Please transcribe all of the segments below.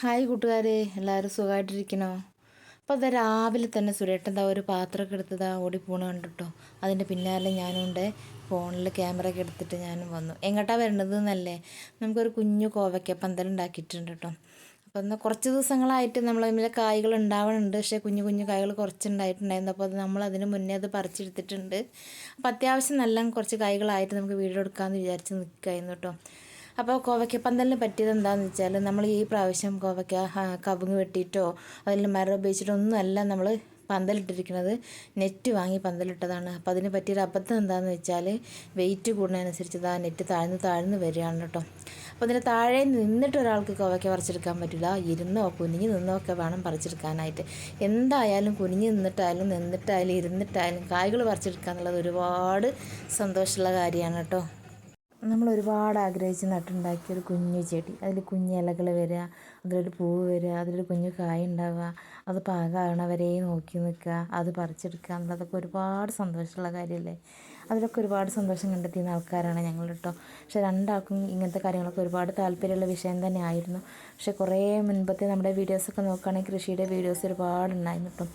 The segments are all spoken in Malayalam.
ഹായ് കൂട്ടുകാരെ എല്ലാവരും സുഖമായിട്ടിരിക്കണോ? അപ്പോൾ അത് രാവിലെ തന്നെ സുരേട്ടൻ ദാ ഒരു പാത്രമൊക്കെ എടുത്തതാ ഓടിപ്പോണ് കണ്ടിട്ടോ. അതിന്റെ പിന്നാലെ ഞാനുണ്ട് ഫോണിൽ ക്യാമറ ഒക്കെ എടുത്തിട്ട് ഞാനും വന്നു. എങ്ങോട്ടാ വരേണ്ടത് എന്നല്ലേ? നമുക്കൊരു കുഞ്ഞു കോവയ്ക്ക പന്തൽ ഉണ്ടാക്കിയിട്ടുണ്ട് കേട്ടോ. അപ്പോൾ എന്നാൽ കുറച്ച് ദിവസങ്ങളായിട്ട് നമ്മൾ അതിന്റെ കായ്കൾ ഉണ്ടാവണുണ്ട്. പക്ഷേ കുഞ്ഞു കുഞ്ഞു കായ്കൾ കുറച്ചുണ്ടായിട്ടുണ്ടായിരുന്നു. അപ്പോൾ അത് നമ്മൾ അതിന് മുന്നേ അത് പറിച്ചെടുത്തിട്ടുണ്ട്. അപ്പോൾ അത്യാവശ്യം നല്ല കുറച്ച് കായ്കളായിട്ട് നമുക്ക് വീഡിയോ എടുക്കാമെന്ന് വിചാരിച്ച് നിൽക്കായിരുന്നു കേട്ടോ. അപ്പോൾ കോവയ്ക്കപ്പന്തലിന് പറ്റിയത് എന്താണെന്ന് വെച്ചാൽ നമ്മൾ ഈ പ്രാവശ്യം കോവയ്ക്ക കവുങ്ങ് വെട്ടിയിട്ടോ അതിൽ മരം ഉപയോഗിച്ചിട്ടോ ഒന്നുമല്ല നമ്മൾ പന്തലിട്ടിരിക്കുന്നത്. നെറ്റ് വാങ്ങി പന്തലിട്ടതാണ്. അപ്പോൾ അതിന് പറ്റിയൊരു അബദ്ധം എന്താണെന്ന് വെച്ചാൽ വെയിറ്റ് കൂടുന്നതനുസരിച്ച് ആ നെറ്റ് താഴ്ന്ന് താഴ്ന്ന് വരികയാണ് കേട്ടോ. അപ്പോൾ അതിന് താഴെ നിന്നിട്ട് ഒരാൾക്ക് കോവയ്ക്ക പറിച്ചെടുക്കാൻ പറ്റില്ല. ഇരുന്നോ കുനിഞ്ഞ് നിന്നോ ഒക്കെ വേണം പറിച്ചെടുക്കാനായിട്ട്. എന്തായാലും കുനിഞ്ഞ് നിന്നിട്ടായാലും നിന്നിട്ടായാലും ഇരുന്നിട്ടായാലും കായ്കൾ പറിച്ചെടുക്കുക എന്നുള്ളത് ഒരുപാട് സന്തോഷമുള്ള കാര്യമാണ് കേട്ടോ. നമ്മൾ ഒരുപാട് ആഗ്രഹിച്ച് നട്ടുണ്ടാക്കിയ ഒരു കുഞ്ഞു ചെടി. അതിൽ കുഞ്ഞു ഇലകൾ വരിക അതിലൊരു പൂവ് വരിക അതിലൊരു കുഞ്ഞു കായ ഉണ്ടാവുക അത് പാകമാകണ വരെ നോക്കി നിൽക്കുക അത് പറിച്ചെടുക്കുക എന്നുള്ളതൊക്കെ ഒരുപാട് സന്തോഷമുള്ള കാര്യമല്ലേ? അതിലൊക്കെ ഒരുപാട് സന്തോഷം കണ്ടെത്തിയുന്ന ആൾക്കാരാണ് ഞങ്ങൾ കേട്ടോ പക്ഷേ രണ്ടാൾക്കും ഇങ്ങനത്തെ കാര്യങ്ങളൊക്കെ ഒരുപാട് താല്പര്യമുള്ള വിഷയം തന്നെ ആയിരുന്നു പക്ഷേ കുറേ മുൻപത്തെ നമ്മുടെ വീഡിയോസൊക്കെ നോക്കുകയാണെങ്കിൽ കൃഷിയുടെ വീഡിയോസ് ഒരുപാട് ഉണ്ടായിരുന്നു കേട്ടോ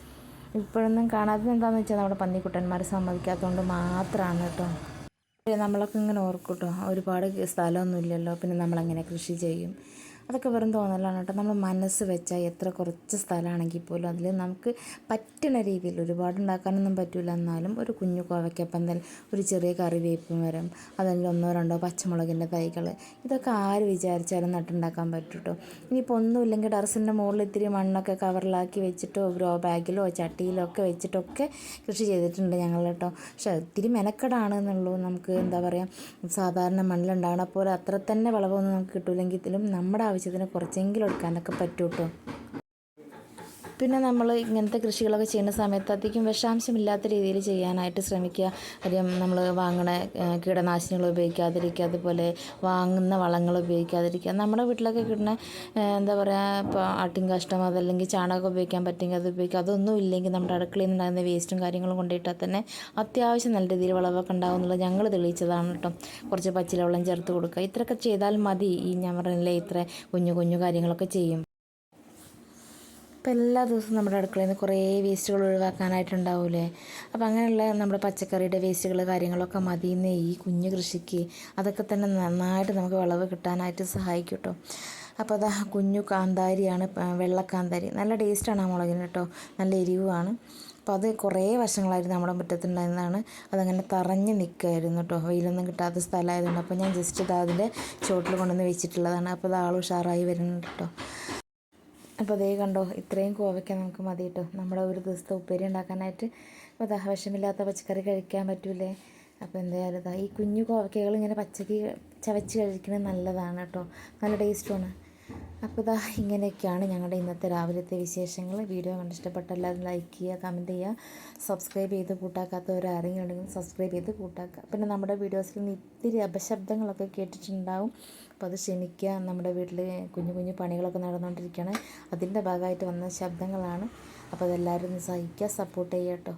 ഇപ്പോഴൊന്നും കാണാത്തത് എന്താണെന്ന് വെച്ചാൽ നമ്മുടെ പന്നിക്കുട്ടന്മാരെ സമ്മതിക്കാത്തതുകൊണ്ട് മാത്രമാണ് കേട്ടോ നമ്മളൊക്കെ ഇങ്ങനെ ഓർക്കും കേട്ടോ. ഒരുപാട് സ്ഥലമൊന്നുമില്ലല്ലോ. പിന്നെ നമ്മളെങ്ങനെ കൃഷി ചെയ്യും? അതൊക്കെ വെറും തോന്നലാണ് കേട്ടോ. നമ്മൾ മനസ്സ് വെച്ചാൽ എത്ര കുറച്ച് സ്ഥലമാണെങ്കിൽ പോലും അതിൽ നമുക്ക് പറ്റുന്ന രീതിയിൽ ഒരുപാട് ഉണ്ടാക്കാനൊന്നും പറ്റില്ല എന്നാലും ഒരു കുഞ്ഞു കോവയ്ക്കപ്പന്തൽ ഒരു ചെറിയ കറിവേപ്പ് മരം അതല്ലെങ്കിൽ ഒന്നോ രണ്ടോ പച്ചമുളകിന്റെ തൈകൾ. ഇതൊക്കെ ആര് വിചാരിച്ചാലും നട്ടുണ്ടാക്കാൻ പറ്റും കേട്ടോ. ഇനിയിപ്പോൾ ഒന്നുമില്ലെങ്കിൽ ടെറസിന്റെ മുകളിൽ ഇത്തിരി മണ്ണൊക്കെ കവറിലാക്കി വെച്ചിട്ടോ ഗ്രോ ബാഗിലോ ചട്ടിയിലോ ഒക്കെ വെച്ചിട്ടൊക്കെ കൃഷി ചെയ്തിട്ടുണ്ട് ഞങ്ങൾ കേട്ടോ. പക്ഷേ ഒത്തിരി മെനക്കെടാണ് എന്നുള്ളൂ നമുക്ക് എന്താ പറയുക സാധാരണ മണ്ണിലുണ്ടാകണ പോലെ അത്ര തന്നെ വിളവൊന്നും നമുക്ക് കിട്ടില്ലെങ്കിലും നമ്മുടെ ആവശ്യത്തിന് കുറച്ചെങ്കിലും എടുക്കാനൊക്കെ പറ്റും പിന്നെ നമ്മൾ ഇങ്ങനത്തെ കൃഷികളൊക്കെ ചെയ്യുന്ന സമയത്ത് അധികം വിഷാംശമില്ലാത്ത രീതിയിൽ ചെയ്യാനായിട്ട് ശ്രമിക്കുക. കാര്യം നമ്മൾ വാങ്ങണ കീടനാശിനികൾ ഉപയോഗിക്കാതിരിക്കുക അതുപോലെ വാങ്ങുന്ന വളങ്ങൾ ഉപയോഗിക്കാതിരിക്കുക. നമ്മുടെ വീട്ടിലൊക്കെ കിട്ടുന്ന എന്താ പറയുക ഇപ്പോൾ ആട്ടിൻ കാഷ്ടം അതല്ലെങ്കിൽ ചാണകം ഉപയോഗിക്കാൻ പറ്റുമെങ്കിൽ അത് ഉപയോഗിക്കുക. അതൊന്നും ഇല്ലെങ്കിൽ നമ്മുടെ അടുക്കളയിൽ നിന്നുണ്ടാകുന്ന വേസ്റ്റും കാര്യങ്ങളും കൊണ്ടിട്ടാൽ തന്നെ അത്യാവശ്യം നല്ല രീതിയിൽ വിളവൊക്കെ ഉണ്ടാവും എന്നുള്ളത് ഞങ്ങൾ തെളിയിച്ചതാണ് കേട്ടോ. കുറച്ച് പച്ചില വെള്ളം ചേർത്ത് കൊടുക്കുക. ഇത്രയൊക്കെ ചെയ്താൽ മതി. ഈ ഞാൻ പറഞ്ഞില്ലേ ഇത്ര കുഞ്ഞു കുഞ്ഞു കാര്യങ്ങളൊക്കെ ചെയ്യും. ഇപ്പം എല്ലാ ദിവസവും നമ്മുടെ അടുക്കളയിൽ നിന്ന് കുറേ വേസ്റ്റുകൾ ഒഴിവാക്കാനായിട്ടുണ്ടാവില്ലേ അപ്പോൾ അങ്ങനെയുള്ള നമ്മുടെ പച്ചക്കറിയുടെ വേസ്റ്റുകൾ കാര്യങ്ങളൊക്കെ മതിയുന്ന ഈ കുഞ്ഞു കൃഷിക്ക് അതൊക്കെ തന്നെ നന്നായിട്ട് നമുക്ക് വിളവ് കിട്ടാനായിട്ട് സഹായിക്കും കേട്ടോ. അപ്പോൾ അതാ കുഞ്ഞു കാന്താരിയാണ് വെള്ളക്കാന്താരി. നല്ല ടേസ്റ്റാണ് ആ മുളകിന് കേട്ടോ. നല്ല എരിവാണ് അപ്പോൾ അത് കുറേ വർഷങ്ങളായിരുന്നു നമ്മുടെ മുറ്റത്തുണ്ടായിരുന്നതാണ്. അതങ്ങനെ തറഞ്ഞ് നിൽക്കുമായിരുന്നു കേട്ടോ. വെയിലൊന്നും കിട്ടാത്ത സ്ഥലമായതുകൊണ്ട്. അപ്പോൾ ഞാൻ ജസ്റ്റ് ഇത് അതിന്റെ ചോട്ടിൽ കൊണ്ടുവന്ന് വെച്ചിട്ടുള്ളതാണ്. അപ്പോൾ അത് ആൾ ഉഷാറായി വരുന്നുണ്ട് കേട്ടോ. അപ്പോൾ അതേ കണ്ടോ ഇത്രയും കോവയ്ക്ക നമുക്ക് മതി കേട്ടോ. നമ്മുടെ ഒരു ദിവസത്തെ ഉപ്പേരി ഉണ്ടാക്കാനായിട്ട്. അപ്പോൾ ദാഹവശമില്ലാത്ത പച്ചക്കറി കഴിക്കാൻ പറ്റൂലേ. അപ്പോൾ എന്തായാലും ഈ കുഞ്ഞു കോവയ്ക്കകൾ ഇങ്ങനെ പച്ചക്ക് ചവച്ച് കഴിക്കുന്നത് നല്ലതാണ് കേട്ടോ. നല്ല ടേസ്റ്റുമാണ്. അപ്പോൾ ഇതാ ഇങ്ങനെയൊക്കെയാണ് ഞങ്ങളുടെ ഇന്നത്തെ രാവിലത്തെ വിശേഷങ്ങൾ. വീഡിയോ കണ്ട് ഇഷ്ടപ്പെട്ട എല്ലാവരും ലൈക്ക് ചെയ്യുക കമന്റ് ചെയ്യുക. സബ്സ്ക്രൈബ് ചെയ്ത് കൂട്ടാക്കാത്തവർ ആരെങ്കിലും ഉണ്ടെങ്കിൽ സബ്സ്ക്രൈബ് ചെയ്ത് കൂട്ടാക്കുക. പിന്നെ നമ്മുടെ വീഡിയോസിൽ നിന്ന് ഇത്തിരി അപശബ്ദങ്ങളൊക്കെ കേട്ടിട്ടുണ്ടാവും. അപ്പോൾ അത് ക്ഷമിക്കുക. നമ്മുടെ വീട്ടിൽ കുഞ്ഞു കുഞ്ഞു പണികളൊക്കെ നടന്നുകൊണ്ടിരിക്കുകയാണ്. അതിന്റെ ഭാഗമായിട്ട് വന്ന ശബ്ദങ്ങളാണ്. അപ്പോൾ അതെല്ലാവരും സഹിക്കുക സപ്പോർട്ട് ചെയ്യുക കേട്ടോ.